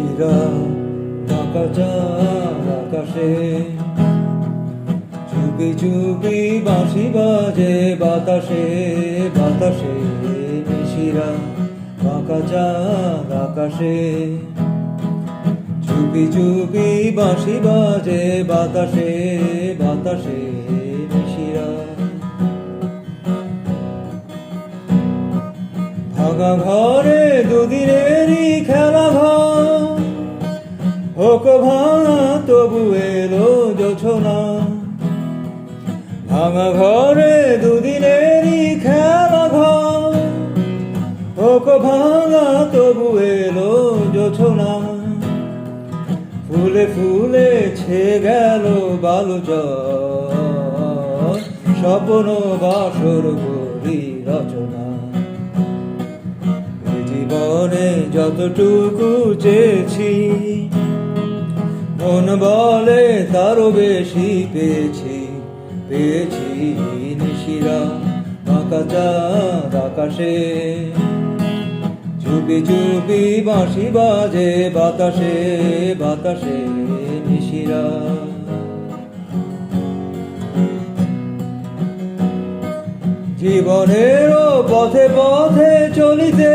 নিশিরা ঢাকা আকাশে। চুপি চুপি বাঁশি বাজে বাতাসে বাতাসে ঢাকা চাঁদ আকাশে। চুপি চুপি বাঁশি বাজে বাতাসে বাতাসে ভাঙা ঘরে দুদিনেরই খেলা ঘর হোক ভাঙা তবু এলো জোছনা ভাঙা ঘরে দুদিনেরই খেলা ঘর। হোক ভাঙা তবু এলো জোছনা ফুলে ফুলে ছে গেল বালু স্বপ্ন বাসর করি রচনা। জীবনে যতটুকু চেয়েছি মন বলে তারও বেশি পেয়েছি পেয়েছি নিশিরা আঁকা চাঁদ আকাশে। চুপি চুপি বাঁশি বাজে বাতাসে বাতাসে নিশিরা। জীবনেরও পথে পথে চলিতে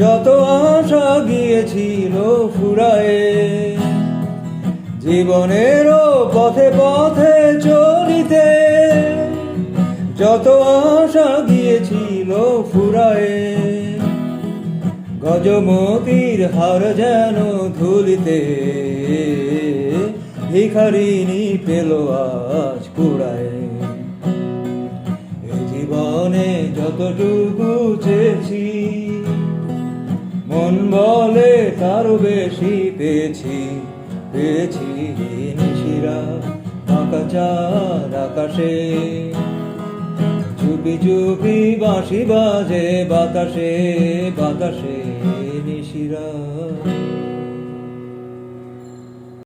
যত আশা গিয়েছিল ফুরায়ে জীবনেরও পথে পথে চলিতে যত আশা গিয়েছিল ফুরায়ে, গজমতির হার যেন ধুলিতে ভিখারিনী পেল আজ কুড়ায়। জীবনে যতটুকু চেয়েছি, মন বলে তারও বেশি পেয়েছি। পেয়েছি নিশিরা আঁকা চার আকাশে। চুপি চুপি বাঁশি বাজে বাতাসে বাতাসে নিশিরা।